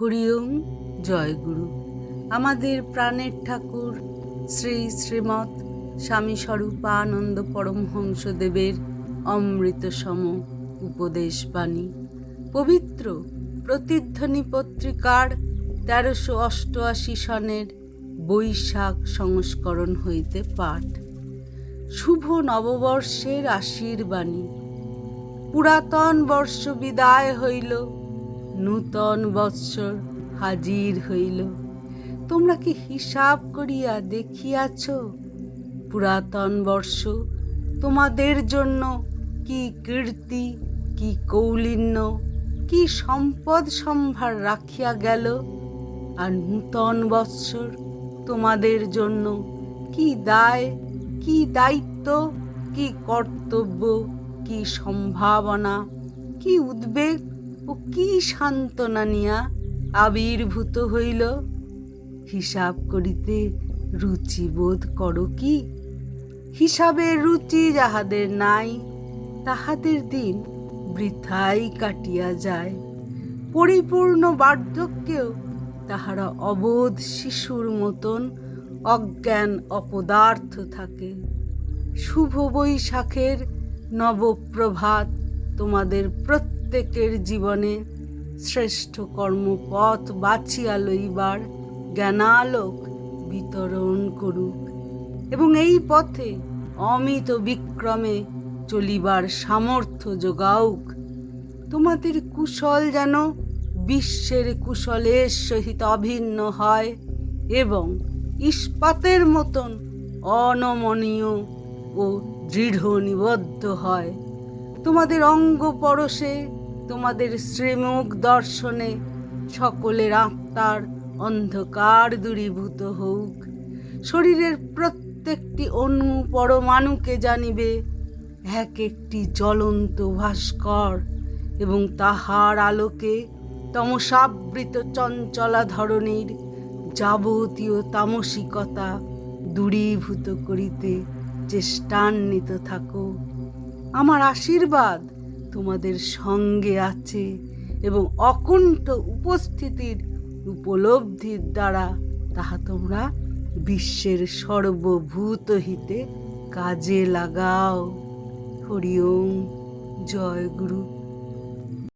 হরিওম জয়গুরু আমাদের প্রাণের ঠাকুর শ্রী শ্রীমৎ স্বামী স্বরূপানন্দ পরমহংসদেবের অমৃতসম উপদেশ বাণী। পবিত্র প্রতিধ্বনি পত্রিকার তেরোশো অষ্টআশি সনের বৈশাখ সংস্করণ হইতে পাঠ। শুভ নববর্ষের আশীর্বাণী। পুরাতন বর্ষ বিদায় হইল। নূতন বৎসর হাজির হইল। তোমরা কি হিসাব করিয়া দেখিয়াছ? পুরাতন বর্ষ, তোমাদের জন্য কি কীর্তি, কি কৌলিন্য, কি সম্পদ সম্ভার রাখিয়া গেল? আর নূতন বৎসর, তোমাদের জন্য কি দায়, কি দায়িত্ব, কি কর্তব্য, কি সম্ভাবনা, কি উদ্বেগ ও কি সান্ত্বনা নিয়া আবির্ভূত হইল। হিসাব করিতে রুচিবোধ করো কি? হিসাবের রুচি যাহাদের নাই, তাহাদের দিন বৃথাই কাটিয়া যায়। পরিপূর্ণ বার্ধক্যেও তাহারা অবোধ শিশুর মতন অজ্ঞান অপদার্থ থাকে। শুভ বৈশাখের নবপ্রভাত তোমাদের প্রত্যেকের জীবনে শ্রেষ্ঠ কর্মপথ বাছিয়া লইবার জ্ঞানালোক বিতরণ করুক এবং এই পথে অমিত বিক্রমে চলিবার সামর্থ্য যোগাউক। তোমাদের কুশল যেন বিশ্বের কুশলের সহিত অভিন্ন হয় এবং ইস্পাতের মতন অনমনীয় ও দৃঢ় নিবদ্ধ হয়। তোমাদের অঙ্গ পরশে, তোমাদের শ্রীমুখ দর্শনে, সকলের আত্মার অন্ধকার দূরীভূত হোক। শরীরের প্রত্যেকটি অণু পরমাণুকে জানিবে, এক একটি জ্বলন্ত ভাস্কর এবং তাহার আলোকে তমসাবৃত চঞ্চলা ধরনের যাবতীয় তামসিকতা দূরীভূত করিতে চেষ্টান্বিত থাকো। আমার আশীর্বাদ তোমাদের সঙ্গে আছে এবং অকুণ্ঠ উপস্থিতির উপলব্ধির দ্বারা তাহা তোমরা বিশ্বের সর্বভূত হিতে কাজে লাগাও। হরিওম জয় গুরু।